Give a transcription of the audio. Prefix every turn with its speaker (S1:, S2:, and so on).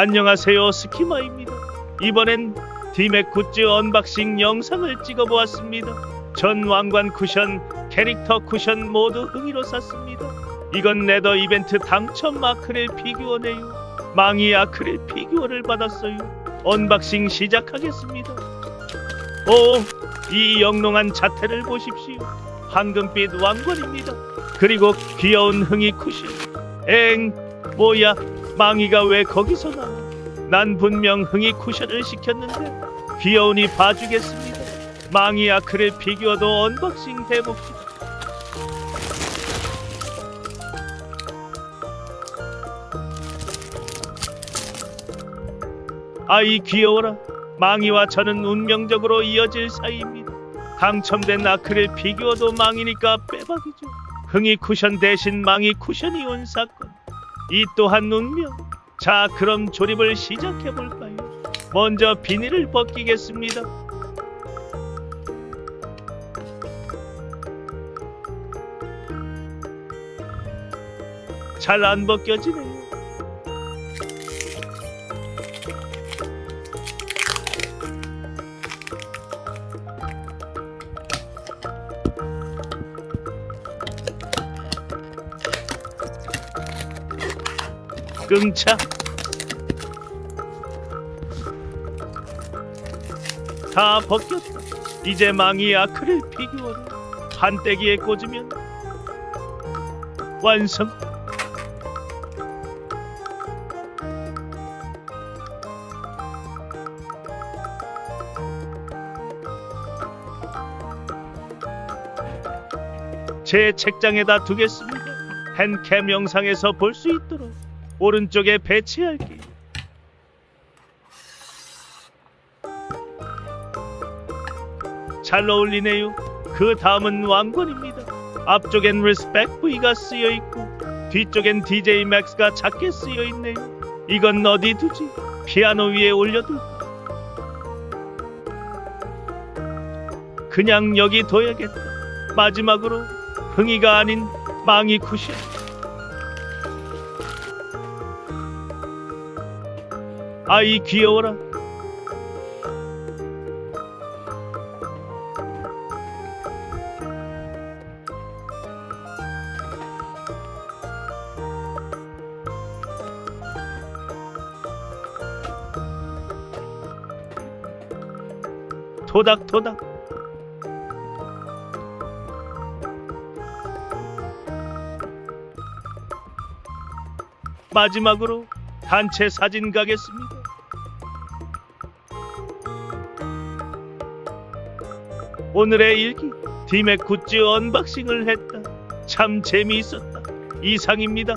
S1: 안녕하세요 스키마입니다. 이번엔 디맥 굿즈 언박싱 영상을 찍어보았습니다. 전 왕관 쿠션, 캐릭터 쿠션 모두 흥이로 샀습니다. 이건 레더 이벤트 당첨 아크릴 피규어네요. 망이 아크릴 피규어를 받았어요. 언박싱 시작하겠습니다. 오, 이 영롱한 자태를 보십시오. 황금빛 왕관입니다. 그리고 귀여운 흥이 쿠션. 엥, 뭐야? 망이가 왜 거기서 나와? 난 분명 흥이 쿠션을 시켰는데 귀여우니 봐주겠습니다. 망이 아크릴 피규어도 언박싱 해봅시다. 아이 귀여워라. 망이와 저는 운명적으로 이어질 사이입니다. 당첨된 아크릴 피규어도 망이니까 빼박이죠. 흥이 쿠션 대신 망이 쿠션이 온 사건. 이 또한 운명. 자, 그럼 조립을 시작해 볼까요? 먼저 비닐을 벗기겠습니다. 잘 안 벗겨지네요. 끙차. 다 벗겼다. 이제 망이 아크릴 피규어를 한때기에 꽂으면 완성. 제 책장에다 두겠습니다. 팬캠 영상에서 볼 수 있도록 오른쪽에 배치할게요. 잘 어울리네요. 그 다음은 왕관입니다. 앞쪽엔 리스펙 V가 쓰여 있고 뒤쪽엔 DJ 맥스가 작게 쓰여 있네요. 이건 어디 두지? 피아노 위에 올려둘까? 그냥 여기 둬야겠다. 마지막으로 흥이가 아닌 망이 쿠션. 아이 귀여워라. 토닥토닥. 마지막으로 단체 사진 가겠습니다. 오늘의 일기 디맥 굿즈 언박싱을 했다. 참 재미있었다. 이상입니다.